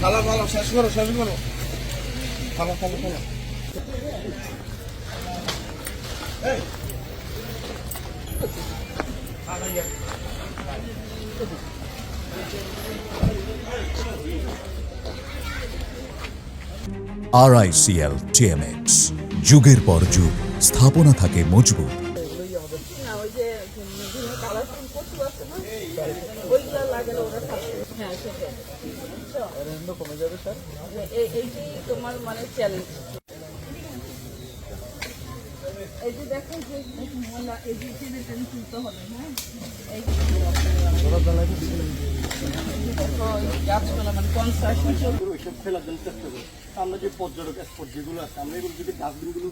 খালা ভালো শেষ করো শেষ করো। খালা খালা খালা আর আইসিএল টিএমএক্স যুগের পর যুগ স্থাপনা থাকে মজবুত। না ওই যে কালারফুল দেখো হ্যাঁ? যে গাছপালা মানে আমরা যে পর্যটক স্পট যেগুলো আছে, আমরা এগুলো যদি ডাস্টবিনগুলো